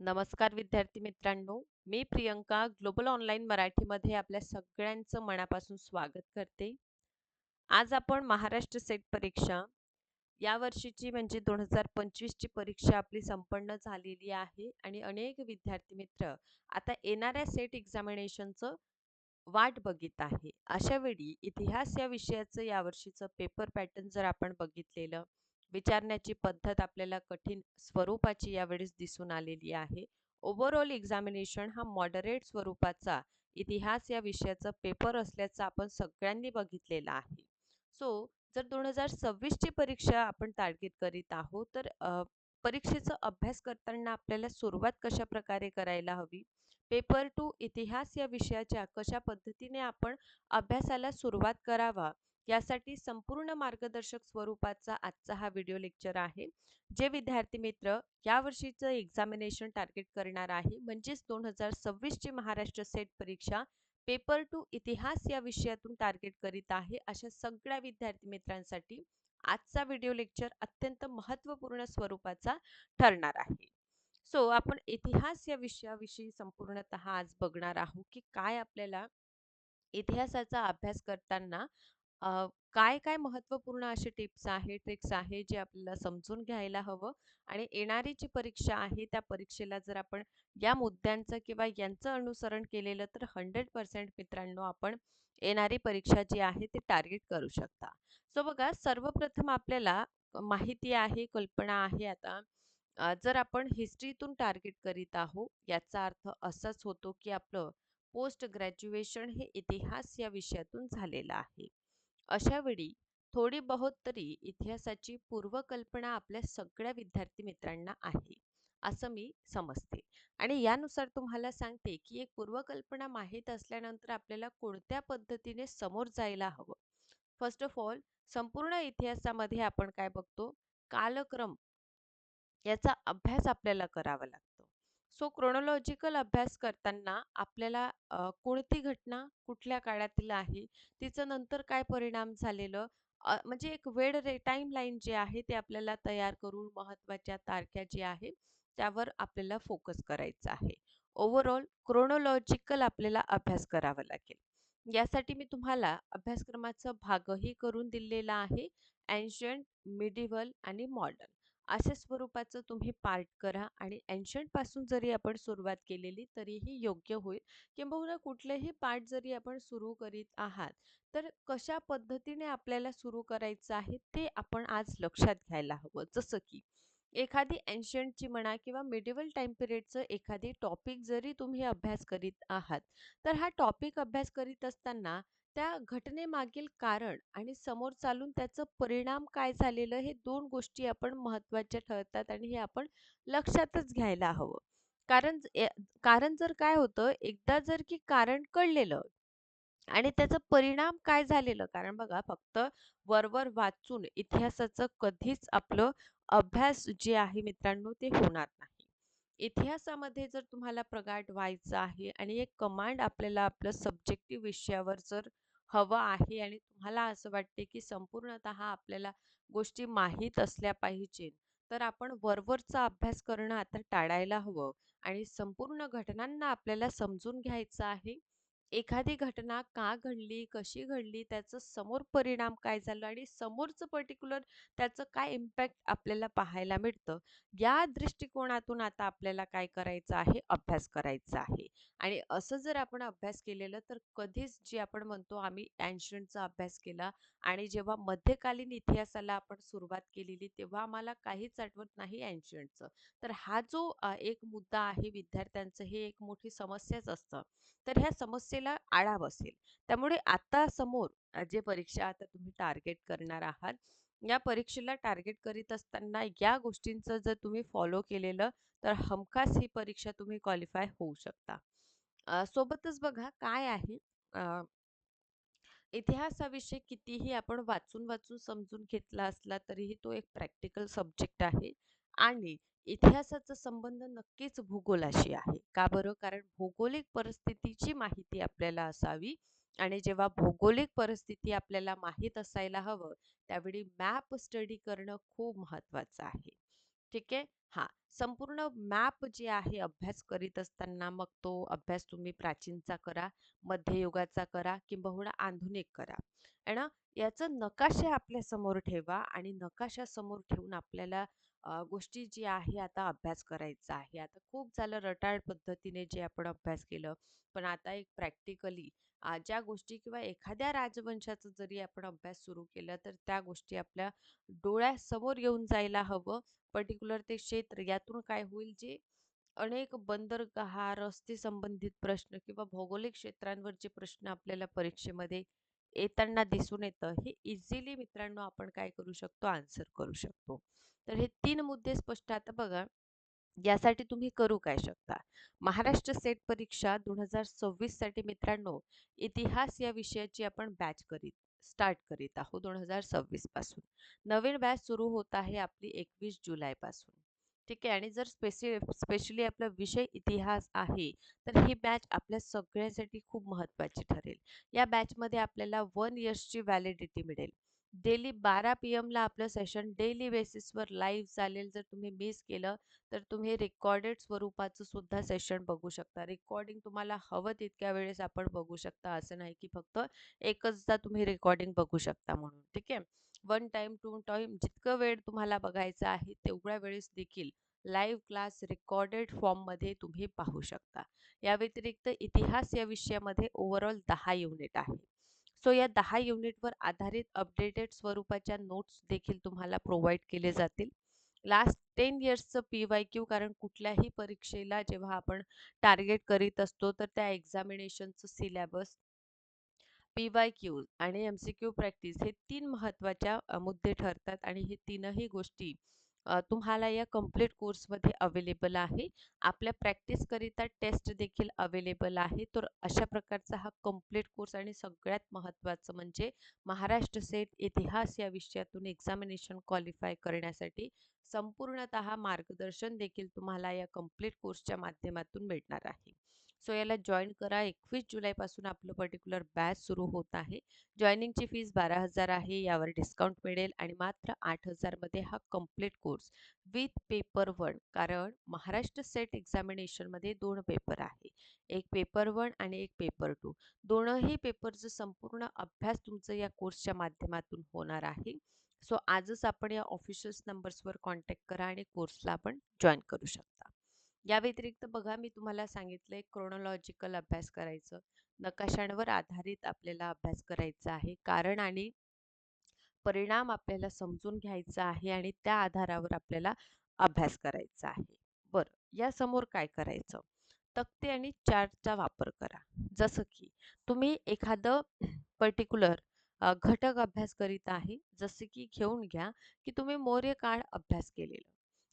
नमस्कार विद्यार्थी मित्रांनो मी प्रियंका ग्लोबल ऑनलाईन मराठीमध्ये आपल्या सगळ्यांचं मनापासून स्वागत करते. आज आपण महाराष्ट्र सेट परीक्षा या वर्षीची म्हणजे दोन हजार पंचवीसची परीक्षा आपली संपन्न झालेली आहे आणि अनेक विद्यार्थी मित्र आता येणाऱ्या सेट एक्झामिनेशनचं वाट बघित आहे. अशा वेळी इतिहास या विषयाचं यावर्षीचं पेपर पॅटर्न जर आपण बघितलेलं विचारण्याची पद्धत आपल्याला कठीण स्वरूपाची यावेळेस दिसून आलेली आहे. ओव्हरऑल एक्झामिनेशन हा मॉडरेट स्वरूपाचा इतिहास या विषयाचा पेपर असल्याचं आपण सगळ्यांनी बघितलेला आहे. सो जर दोन हजार सव्वीसची परीक्षा आपण टार्गेट करीत आहोत तर परीक्षेचा अभ्यास करताना आपल्याला सुरुवात कशा प्रकारे करायला हवी? पेपर टू इतिहास या विषयाच्या कशा पद्धतीने आपण अभ्यासाला सुरुवात करावा? यासाठी संपूर्ण मार्गदर्शक स्वरूपाचा आजचा हा व्हिडिओ लेक्चर आहे जे विद्यार्थी मित्र या वर्षीचं एक्झामिनेशन टार्गेट करणार आहे. म्हणजेच दोन हजार सव्वीसची महाराष्ट्र सेट परीक्षा पेपर टू इतिहास या विषयातून टार्गेट करीत आहे अशा सगळ्या विद्यार्थी मित्रांसाठी आजचा व्हिडिओ लेक्चर अत्यंत महत्त्वपूर्ण स्वरूपाचा ठरणार आहे. सो आपण इतिहास या विषयाविषयी संपूर्णतः आज बघणार आहोत की काय आपल्याला इतिहासाचा अभ्यास करताना काय काय महत्त्वपूर्ण असे टिप्स आहे ट्रिक्स आहे जे आपल्याला समजून घ्यायला हवं? आणि येणारी जी परीक्षा आहे त्या परीक्षेला जर आपण या मुद्द्यांचं किंवा यांचं अनुसरण केलेलं तर हंड्रेड पर्सेंट मित्रांनो आपण येणारी परीक्षा जी आहे ती टार्गेट करू शकता. सो बघा सर्वप्रथम आपल्याला माहिती आहे कल्पना आहे आता जर आपण हिस्ट्रीतून टार्गेट करीत आहोत याचा अर्थ असाच होतो की आपलं पोस्ट ग्रॅज्युएशन हे इतिहास या विषयातून झालेलं आहे. अशावेळी थोडी बहुत तरी इतिहासाची पूर्वकल्पना आपल्या सगळ्या विद्यार्थी मित्रांना आहे असं मी समजते. आणि यानुसार तुम्हाला सांगते की एक पूर्वकल्पना माहीत असल्यानंतर आपल्याला कोणत्या पद्धतीने समोर जायला हवं? फर्स्ट ऑफ ऑल संपूर्ण इतिहासामध्ये आपण काय बघतो? कालक्रम याचा अभ्यास आपल्याला करावा लागतो. सो क्रोनॉलॉजिकल अभ्यास करताना आपल्याला कोणती घटना कुठल्या काळातील आहे तिचं नंतर काय परिणाम झालेलं म्हणजे एक वेळ रे टाईम लाईन जे आहे ते आपल्याला तयार करून महत्त्वाच्या तारख्या जे आहे त्यावर आपल्याला फोकस करायचा आहे. ओव्हरऑल क्रोनॉलॉजिकल आपल्याला अभ्यास करावा लागेल. यासाठी मी तुम्हाला अभ्यासक्रमाचा भागही करून दिलेला आहे अँशंट मिडिवल आणि मॉडर्न. अशा स्वरूपाचं तुम्ही पार्ट करा आणि एन्शंटपासून जरी आपण सुरुवात केलेली तरीही योग्य होईल. किंबहुना कुठलेही पार्ट जरी आपण सुरू करीत आहात तर कशा पद्धतीने आपल्याला सुरू करायचं आहे ते आपण आज लक्षात घ्यायला हवं. जसं की एखादी एन्शंटची म्हणा किंवा मिडिवल टाइम पिरियडचं एखादी टॉपिक जरी तुम्ही अभ्यास करीत आहात तर हा टॉपिक अभ्यास करीत असताना त्या घटनेमागील कारण आणि समोर चालून त्याचं परिणाम काय झालेलं हे दोन गोष्टी आपण महत्त्वाच्या ठरतात आणि हे आपण लक्षातच घ्यायला हवं. कारण कारण जर काय होतं एकदा जर की कारण कळलेलं आणि त्याचा परिणाम काय झालेलं कारण बघा फक्त वरवर वाचून इतिहासाचं कधीच आपलं अभ्यास जे आहे मित्रांनो ते होणार नाही. इतिहासामध्ये जर तुम्हाला प्रगाट व्हायचं आहे आणि एक कमांड आपल्याला आपलं सब्जेक्टिव्ह विषयावर जर हवं आहे आणि तुम्हाला असं वाटते की संपूर्णतः आपल्याला गोष्टी माहीत असल्या पाहिजेत तर आपण वरवरचा अभ्यास करणं आता टाळायला हवं आणि संपूर्ण घटनांना आपल्याला समजून घ्यायचं आहे. एखादी घटना का घडली कशी घडली त्याचं समोर परिणाम काय झालं आणि समोरचं पर्टिक्युलर त्याचं काय इम्पॅक्ट आपल्याला पाहायला मिळतं? या दृष्टिकोनातून आता आपल्याला काय करायचं आहे? अभ्यास करायचा आहे. आणि असं जर आपण अभ्यास केलेलं तर कधीच जे आपण म्हणतो आम्ही अँशंटचा अभ्यास केला आणि जेव्हा मध्यकालीन इतिहासाला आपण सुरुवात केलेली तेव्हा आम्हाला काहीच आठवत नाही अँशंटचं तर हा जो एक मुद्दा आहे विद्यार्थ्यांचं हे एक मोठी समस्याच असतं. तर ह्या समस्ये परीक्षेला आळा बसेल. त्यामुळे आता समोर जे परीक्षा आता तुम्ही टार्गेट करणार आहात या परीक्षेला टार्गेट करीत असताना या गोष्टींचं जर तुम्ही फॉलो केलेलं तर हमखास ही परीक्षा तुम्ही क्वालिफाय होऊ शकता. सोबतच बघा काय आहे इतिहासाविषयी कितीही आपण वाचून वाचून समजून घेतला असला तरीही तो एक प्रॅक्टिकल सब्जेक्ट आहे. आणि इतिहासाचा संबंध नक्कीच भूगोलाशी आहे का बरं कारण भौगोलिक परिस्थितीची माहिती आपल्याला असावी आणि जेव्हा भौगोलिक परिस्थिती आपल्याला माहीत असायला हवं त्यावेळी मॅप स्टडी करणं खूप महत्वाचं आहे ठीक आहे? हा संपूर्ण मॅप जे आहे अभ्यास करीत असताना मग तो अभ्यास तुम्ही प्राचीनचा करा, मध्ययुगाचा करा किंबहुना आधुनिक करा. आहे ना? याचं नकाशे आपल्यासमोर ठेवा आणि नकाशासमोर ठेवून आपल्याला गोष्टी जी आहे आता अभ्यास करायचा आहे. आता खूप झालं रटाळ पद्धतीने जे आपण अभ्यास केलं. पण आता एक प्रॅक्टिकली ज्या गोष्टी किंवा एखाद्या राजवंशाचा जरी आपण अभ्यास सुरू केला, तर त्या गोष्टी आपल्या डोळ्यासमोर येऊन जायला हवं. पर्टिक्युलर ते क्षेत्र यातून काय होईल जे अनेक बंदरगाह, रस्ते संबंधित प्रश्न किंवा भौगोलिक क्षेत्रांवरचे प्रश्न आपल्याला परीक्षेमध्ये येताना दिसून येतं. हे इझिली मित्रांनो आपण काय करू शकतो, आन्सर करू शकतो. तर हे तीन मुद्दे स्पष्ट आता बघा, यासाठी तुम्ही करू काय शकता? महाराष्ट्र सेट परीक्षा 2026 साठी मित्रांनो, इतिहास या विषयाची आपण बॅच करीत स्टार्ट करीत आहोत 2026 पासून. नवीन बॅच सुरू होत आहे आपली 21 जुलैपासून. ठीक आहे आणि जर स्पेसि स्पेशली आपला विषय इतिहास आहे, तर ही बॅच आपल्या सगळ्यांसाठी खूप महत्त्वाची ठरेल. या बॅचमध्ये आपल्याला वन इयर्सची व्हॅलिडिटी मिळेल. डेली 12 पी-एमला आपलं सेशन डेली बेसिसवर लाईव्ह चालेल. जर तुम्ही मिस केलं, तर तुम्ही रेकॉर्डेड स्वरूपाचं सुद्धा सेशन बघू शकता. रेकॉर्डिंग तुम्हाला हवं तितक्या वेळेस आपण बघू शकता. असं नाही की फक्त एकचदा तुम्ही रेकॉर्डिंग बघू शकता म्हणून. ठीक आहे? वन टाईम, टू टाईम जितकं वेळ तुम्हाला बघायचं आहे, तेवढ्या वेळेस देखील लाईव्ह क्लास रेकॉर्डेड फॉर्ममध्ये तुम्ही पाहू शकता. या व्यतिरिक्त इतिहास या विषयामध्ये ओव्हरऑल दहा युनिट आहे. सो या दहा युनिटवर आधारित अपडेटेड स्वरूपाच्या नोट्स देखील तुम्हाला प्रोव्हाइड केले जातील. लास्ट टेन इयर्सचं पी-वाय-क्यू कारण कुठल्याही परीक्षेला जेव्हा आपण टार्गेट करीत असतो, तर त्या एक्झामिनेशनचं सिलॅबस पी-वाय-क्यू आणि एम-सी-क्यू प्रॅक्टिस हे तीन महत्त्वाच्या मुद्दे ठरतात आणि हे तीनही गोष्टी तुम्हाला या कंप्लीट कोर्समध्ये अवेलेबल आहे. आपल्या प्रॅक्टिसकरिता टेस्ट देखील अवेलेबल आहे. तर अशा प्रकारचा हा कंप्लीट कोर्स आणि सगळ्यात महत्त्वाचं म्हणजे महाराष्ट्र सेट इतिहास या विषयातून एक्झामिनेशन क्वालिफाय करण्यासाठी संपूर्णतः मार्गदर्शन देखील तुम्हाला या कंप्लीट कोर्सच्या माध्यमातून मिळणार आहे. सो याला जॉईन करा. 21 जुलैपासून आपलं पर्टिक्युलर बॅच सुरू होत आहे. जॉइनिंगची फीस 12,000 आहे. यावर डिस्काउंट मिळेल आणि मात्र 8,000 मध्ये हा complete course with paper one कारण महाराष्ट्र सेट एक्झामिनेशनमध्ये दोन पेपर आहे. एक पेपर वन आणि एक पेपर टू दोनही पेपरचं संपूर्ण अभ्यास तुमचं या कोर्सच्या माध्यमातून होणार आहे. सो आजच आपण या ऑफिशियल नंबर्सवर कॉन्टॅक्ट करा आणि कोर्सला आपण जॉइन करू शकता. या व्यतिरिक्त बघा मी तुम्हाला सांगितलंय क्रोनॉलॉजिकल अभ्यास करायचं. नकाशांवर आधारित आपल्याला अभ्यास करायचा आहे. कारण आणि परिणाम आपल्याला समजून घ्यायचा आहे आणि त्या आधारावर आपल्याला अभ्यास करायचा आहे. बरं, यासमोर काय करायचं? तक्ते आणि चार्टचा वापर करा. जसं की तुम्ही एखादं पर्टिक्युलर घटक अभ्यास करीत आहे. जसे की घेऊन घ्या, की तुम्ही मौर्य काळ अभ्यास केलेला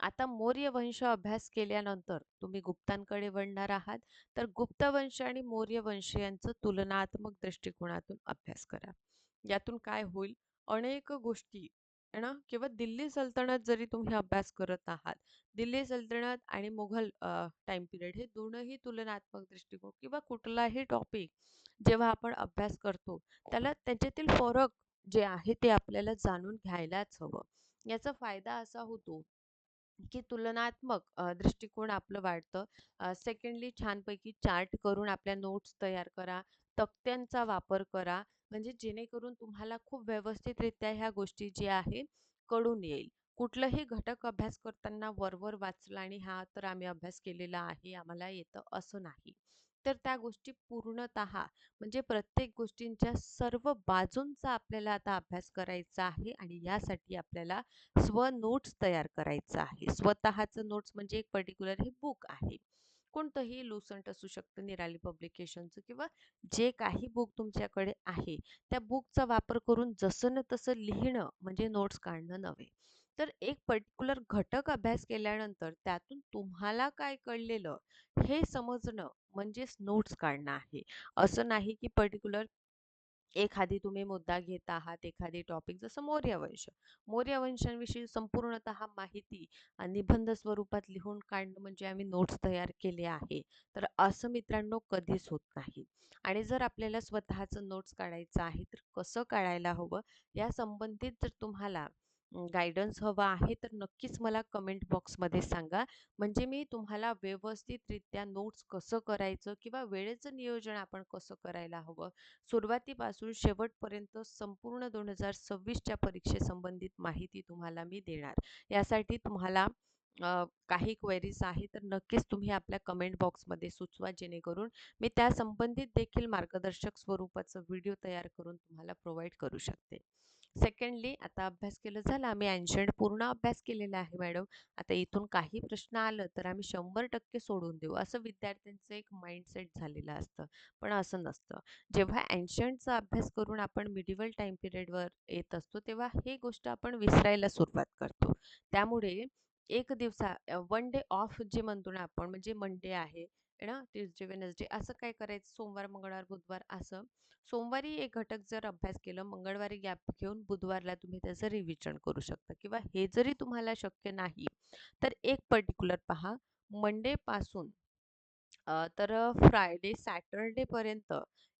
आता मौर्य वंश अभ्यास केल्यानंतर तुम्ही गुप्तांकडे वळणार आहात. तर गुप्त वंश आणि मौर्य वंश यांचं तुलनात्मक दृष्टिकोनातून अभ्यास करा. यातून काय होईल? अनेक गोष्टी ना किंवा दिल्ली सल्तनत जरी तुम्ही अभ्यास करत आहात. दिल्ली सल्तनत आणि मुघल टाइम पिरियड हे दोनही तुलनात्मक दृष्टिकोन किंवा कुठलाही टॉपिक जेव्हा आपण अभ्यास करतो, त्याला त्यांच्यातील फरक जे आहे ते आपल्याला जाणून घ्यायलाच हवं. याचा फायदा असा होतो, की तुलनात्मक दृष्टिकोन आपलं वाढतं. सेकंडली छानपैकी चार्ट करून आपल्या नोट्स तयार करा. तक्त्यांचा वापर करा. म्हणजे जेणेकरून तुम्हाला खूप व्यवस्थितरित्या ह्या गोष्टी ज्या आहे कळून येईल. कुठलंही घटक अभ्यास करताना वरवर वाचला आणि हा तर आम्ही अभ्यास केलेला आहे, आम्हाला येतं असं नाही. तर त्या गोष्टी पूर्णतः म्हणजे प्रत्येक गोष्टींच्या सर्व बाजूंचा आपल्याला आता अभ्यास करायचा आहे आणि यासाठी आपल्याला स्व नोट्स तयार करायचं आहे. स्वतःचं नोट्स म्हणजे एक पर्टिक्युलर हे बुक आहे. कोणतंही लुसंट असू शकतं निराली पब्लिकेशनचं किंवा जे काही बुक तुमच्याकडे आहे, त्या बुकचा वापर करून जसं न तसं लिहिणं म्हणजे नोट्स काढणं नव्हे. तर एक पर्टिक्युलर घटक अभ्यास केल्यानंतर त्यातून तुम्हाला काय कळलेलं हे समजणं म्हणजेच नोट्स काढणं आहे. असं नाही की पर्टिक्युलर एखादी तुम्ही मुद्दा घेत आहात, एखादी टॉपिक जसं मौर्यवंश मौर्यवंशांविषयी संपूर्णत संपूर्णतः माहिती आणि निबंध स्वरूपात लिहून काढणं म्हणजे आम्ही नोट्स तयार केले आहे. तर असं मित्रांनो कधीच होत नाही. आणि जर आपल्याला स्वतःचं नोट्स काढायचं आहे, तर कसं काढायला हवं? या संबंधित जर तुम्हाला गायडन्स हवा आहे तर नक्कीच मला कमेंट बॉक्समध्ये सांगा. म्हणजे मी तुम्हाला व्यवस्थितरित्या नोट्स कसं करायचं किंवा वेळेचं नियोजन आपण कसं करायला हवं? सुरुवातीपासून शेवटपर्यंत संपूर्ण दोन हजार सव्वीसच्या परीक्षेसंबंधित माहिती तुम्हाला मी देणार. यासाठी तुम्हाला काही क्वेरीज आहे तर नक्कीच तुम्ही आपल्या कमेंट बॉक्समध्ये सुचवा जेणेकरून मी त्या संबंधित देखील मार्गदर्शक स्वरूपाचं व्हिडिओ तयार करून तुम्हाला प्रोव्हाइड करू शकते. सेकंडली आता अभ्यास केलं झालं आम्ही अँशंट पूर्ण अभ्यास केलेला आहे मॅडम. आता इथून काही प्रश्न आलं तर आम्ही शंभर टक्के सोडून देऊ असं विद्यार्थ्यांचं एक माइंडसेट झालेलं असतं. पण असं नसतं. जेव्हा अँशंटचा अभ्यास करून आपण मिडिवल टाईम पिरियडवर येत असतो तेव्हा हे गोष्ट आपण विसरायला सुरुवात करतो. त्यामुळे एक दिवसा वन डे ऑफ जे म्हणतो ना आपण म्हणजे मंडे आहे ना ट्युजडे वेनसडे असं काय करायचं? सोमवार मंगळवार बुधवार असं. सोमवारी एक घटक जर अभ्यास केलं मंगळवारी गॅप घेऊन बुधवारला तुम्ही त्याचं रिव्हिजन करू शकता. किंवा हे जरी तुम्हाला शक्य नाही तर एक पर्टिक्युलर पहा. मंडेपासून तर फ्रायडे सॅटरडेपर्यंत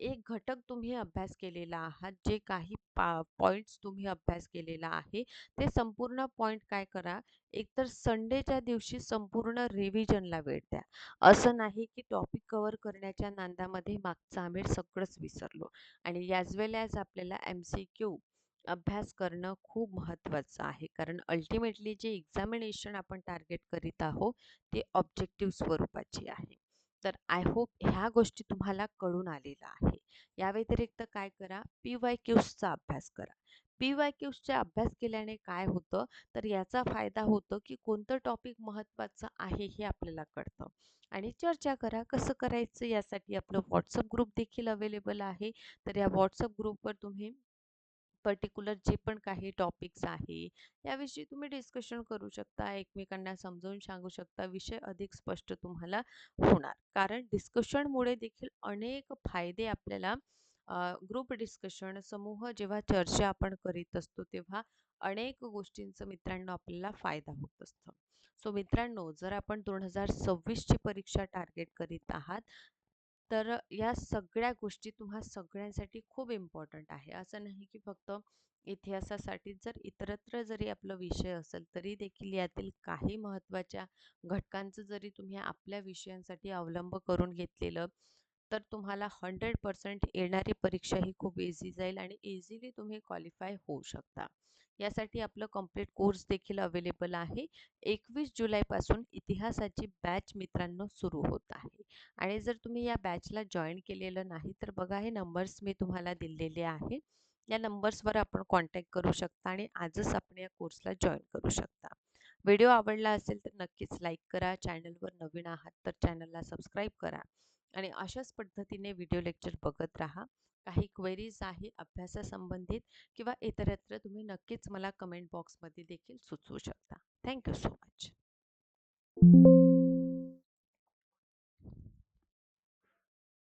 एक घटक तुम्ही अभ्यास केलेला आहात जे काही पा पॉईंट्स तुम्ही अभ्यास केलेला आहे ते संपूर्ण पॉईंट काय करा? एकतर संडेच्या दिवशी संपूर्ण रिव्हिजनला वेळ द्या. असं नाही की टॉपिक कव्हर करण्याच्या नांदामध्ये मागचं आम्ही सगळंच विसरलो. आणि याज वेल ॲज आपल्याला एम सी क्यू अभ्यास करणं खूप महत्त्वाचं आहे. कारण अल्टिमेटली जे एक्झामिनेशन आपण टार्गेट करीत आहोत ते ऑब्जेक्टिव्ह स्वरूपाची आहे. तर आय होप ह्या गोष्टी तुम्हाला कळून आलेल्या आहे. या व्यतिरिक्त काय करा? पी वाय क्यूजचा अभ्यास करा. पी वाय क्यूजचा अभ्यास केल्याने काय होतं? तर याचा फायदा होतो की कोणतं टॉपिक महत्त्वाचं आहे हे आपल्याला कळतं. आणि चर्चा करा कसं करायचं यासाठी आपलं व्हॉट्सअप ग्रुप देखील अवेलेबल आहे. तर या व्हॉट्सअप ग्रुपवर तुम्ही पर्टिक्युलर जे पण काही टॉपिक्स आहे याविषयी तुम्ही डिस्कशन करू शकता एकमेकांना समजावून सांगू शकता विषय अधिक स्पष्ट तुम्हाला होणार. कारण डिस्कशनमुळे देखील अनेक फायदे आपल्याला ग्रुप डिस्कशन समूह जेव्हा चर्चा आपण करीत असतो तेव्हा अनेक गोष्टींचं मित्रांनो आपल्याला फायदा होत असतो. सो मित्रांनो जर आपण दोन हजार सव्वीसची परीक्षा टार्गेट करीत आहात तर या सगळ्या गोष्टी तुम्हा सगळ्यांसाठी खूप इम्पॉर्टंट आहे. असं नाही की फक्त इतिहासासाठी जर इतरत्र जरी आपलं विषय असेल तरी देखील यातील काही महत्त्वाच्या घटकांचं जरी तुम्ही आपल्या विषयांसाठी अवलंब करून घेतलेलं तर तुम्हाला हंड्रेड पर्सेंट येणारी परीक्षा ही खूप इझी जाईल आणि इझिली तुम्ही क्वालिफाय होऊ शकता. यासाठी आपलं कंप्लीट कोर्स देखील अवेलेबल आहे. एकवीस जुलैपासून इतिहासाची बॅच मित्रांनो सुरू होत आहे. आणि जर तुम्ही या बॅचला जॉईन केलेलं नाही तर बघा हे नंबर्स मी तुम्हाला दिलेले आहे. या नंबर्सवर आपण कॉन्टॅक्ट करू शकता आणि आजच आपण या कोर्सला जॉईन करू शकता. व्हिडिओ आवडला असेल तर नक्कीच लाईक करा. चॅनलवर नवीन आहात तर चॅनलला सबस्क्राईब करा. आणि अशाच पद्धतीने व्हिडिओ लेक्चर बघत राहा. काही क्वेरीज आहे अभ्यासासंबंधित किंवा इतरत्र तुम्ही नक्कीच मला कमेंट बॉक्समध्ये देखील सुचवू शकता. Thank you so much.